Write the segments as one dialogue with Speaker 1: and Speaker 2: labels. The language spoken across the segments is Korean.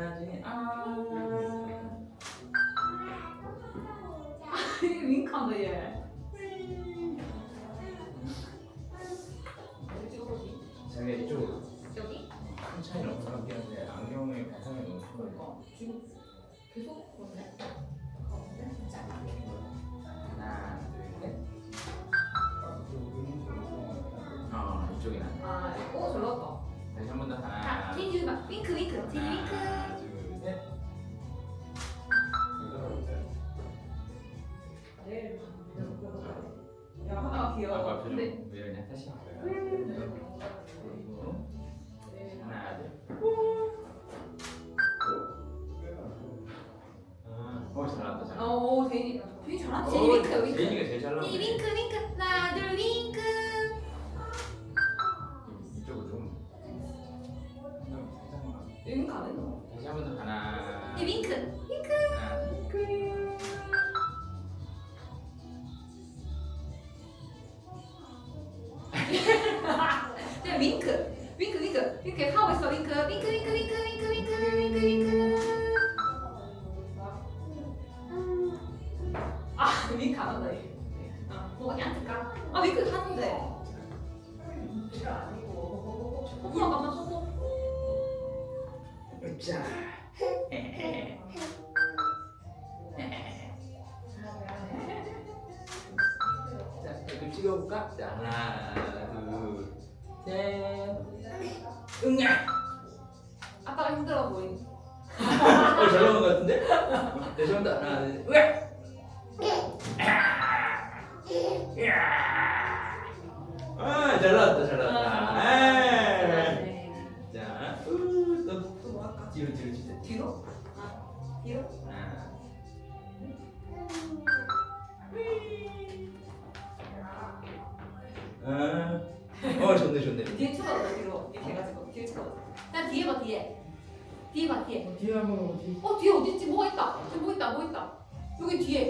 Speaker 1: 짜지. 아.
Speaker 2: 이거 윙크한다 얘. 어디 찍어보지?
Speaker 1: 자기가 이쪽으로
Speaker 2: 여기?
Speaker 1: 큰 차이는 없을 것 같긴 한데 안경의 발상이 너무 심하니까.
Speaker 2: 그러니까 지금 계속 그런데. 가운데 진짜.
Speaker 1: 하나, 둘, 셋. 어, 이쪽이 나.
Speaker 2: 아, 오 잘났다.
Speaker 1: 다시 한 번 더.
Speaker 2: 자,
Speaker 1: 하나.
Speaker 2: 제니 봐. 윙크 윙크. 윙크.
Speaker 1: 그냥 다시 그리고 하나 둘어 잘한다 잘한다
Speaker 2: 오, 대인이. 대인 잘한다. 제이링크 여기.
Speaker 1: 제인이가 제일 잘한다
Speaker 2: 윙크 윙크 하나 둘 윙크. 자.
Speaker 1: 자, 이거 찍어볼까? 자, 하나, 둘, 셋. 응야.
Speaker 2: 아빠가 힘들어 보인.
Speaker 1: 어, 잘 나온 것 같은데? 다시 한번 더. 하나, 둘, 셋. 아, 잘 나왔다, 잘 나왔다.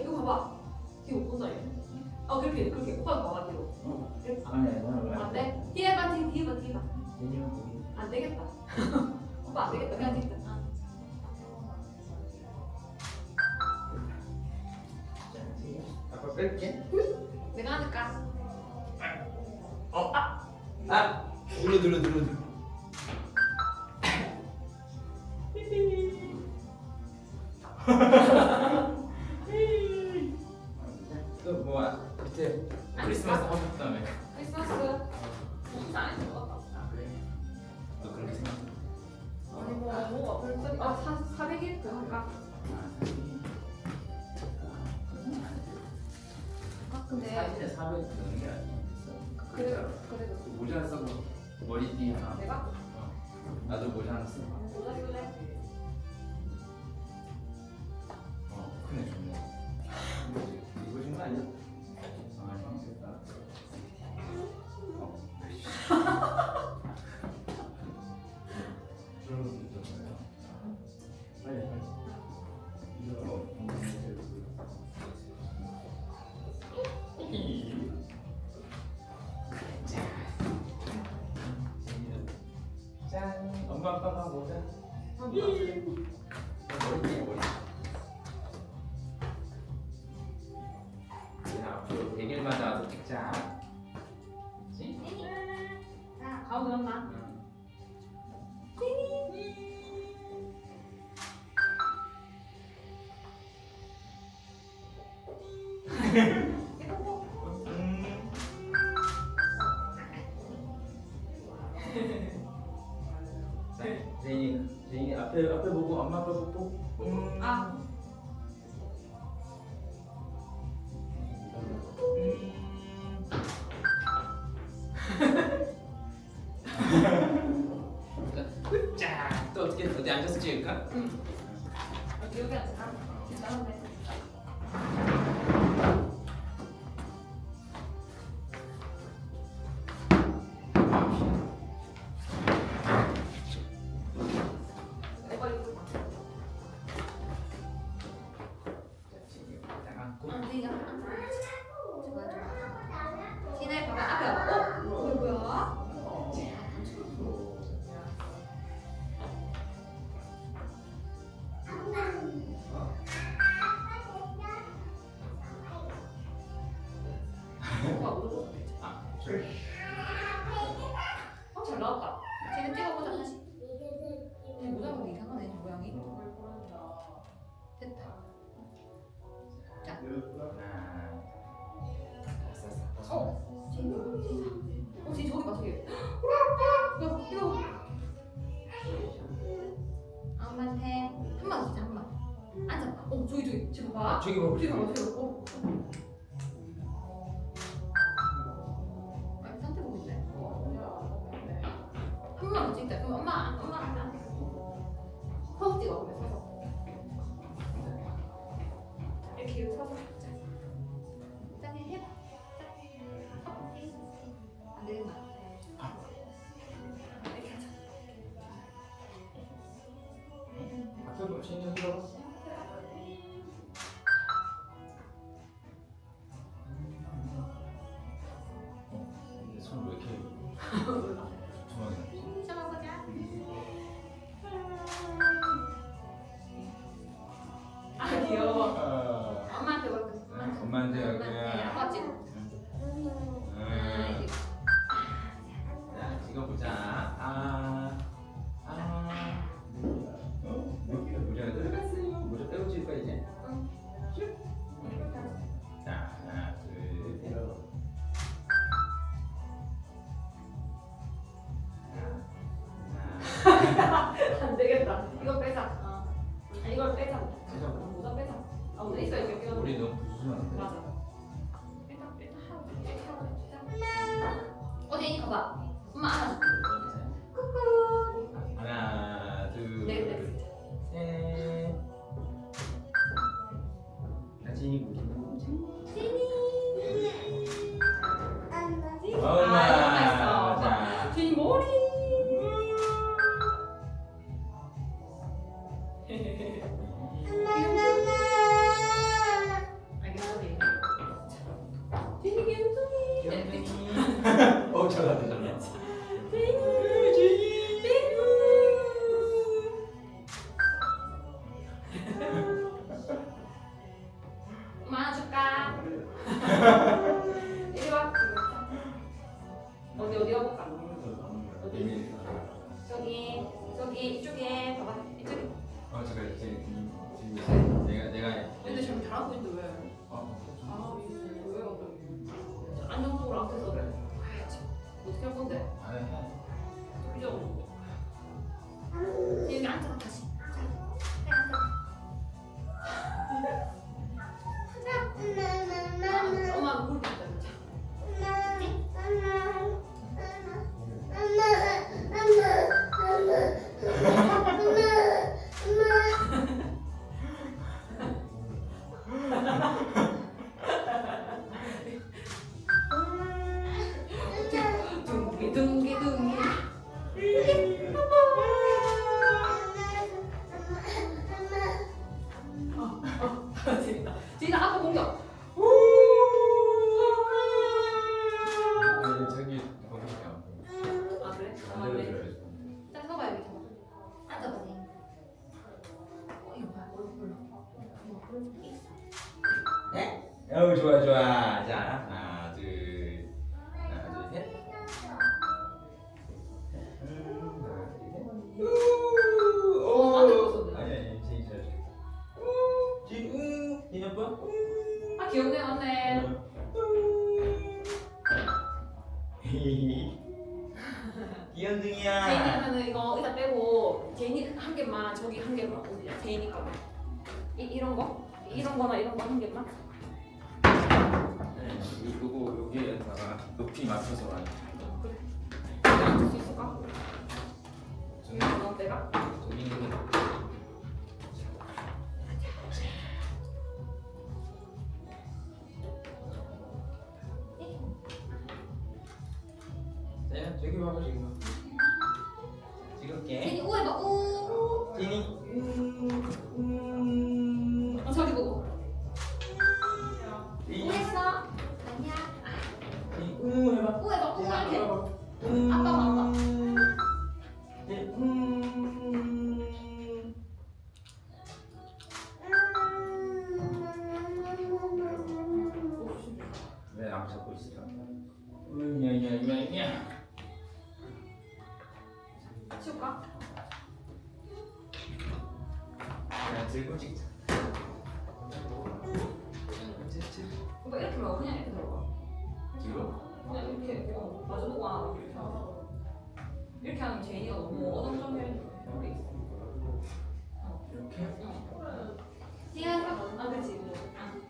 Speaker 2: 이거 봐봐. 뒤에 못 본다 얘. 어 그렇게 그렇게 오빠도 봐봐 뒤로.
Speaker 1: 아니, 나는 왜?
Speaker 2: 안 돼? 뒤에 봐 뒤에 뒤에 봐 뒤에 봐.
Speaker 1: 거기.
Speaker 2: 안 되겠다. 오빠 안 되겠다. 그냥 뒤에. 아.
Speaker 1: 아빠 뺄게.
Speaker 2: 내가 하니까.
Speaker 1: 어, 아, 아, 눌러, 눌러, 눌러, 눌러. 모자 쓰고 머리띠 하나.
Speaker 2: 내가
Speaker 1: 나도 모자 하나 쓰고.
Speaker 2: 모자 쓸래? 굿짝! 또 어떻게 어디 앉아서 찍을까?
Speaker 1: 응. 여기 여기 앉아. 나오네. 안
Speaker 2: 돼요. 저기
Speaker 1: 뭐 혹시 가서 세웠고 아, 상태 보는데 그거 찍자. 그럼 엄마 엄마 안 찍고. 턱
Speaker 2: 찍어.
Speaker 1: 엄마 알아서.
Speaker 2: 쿠쿠. 하나
Speaker 1: 둘셋다진이
Speaker 2: 아,
Speaker 1: Oh, 이
Speaker 2: 이런 거? 이런 거나 이런 거한 개만.
Speaker 1: 네, 이거 여기에다가 높이 맞춰서 와요.
Speaker 2: 그래. 앉을 수 있을까? 너 내가? 야,
Speaker 1: 들고 찍자.
Speaker 2: 오빠 이렇게 말고 그냥 이렇게 들어가.
Speaker 1: 뒤로?
Speaker 2: 그냥 이렇게 어, 마주보고 안 하고 이렇게 하고. 이렇게 하면 제인이가 너무 어정쩡해. 우리 있어.
Speaker 1: 이렇게?
Speaker 2: 지아가 아 그렇지. 아.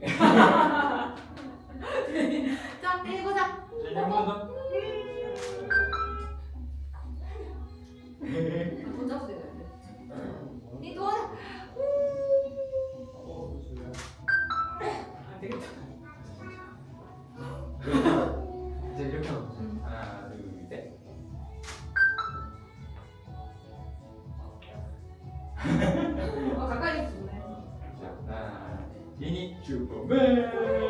Speaker 2: 자 해보자.
Speaker 1: 자, 한번 더.
Speaker 2: 어가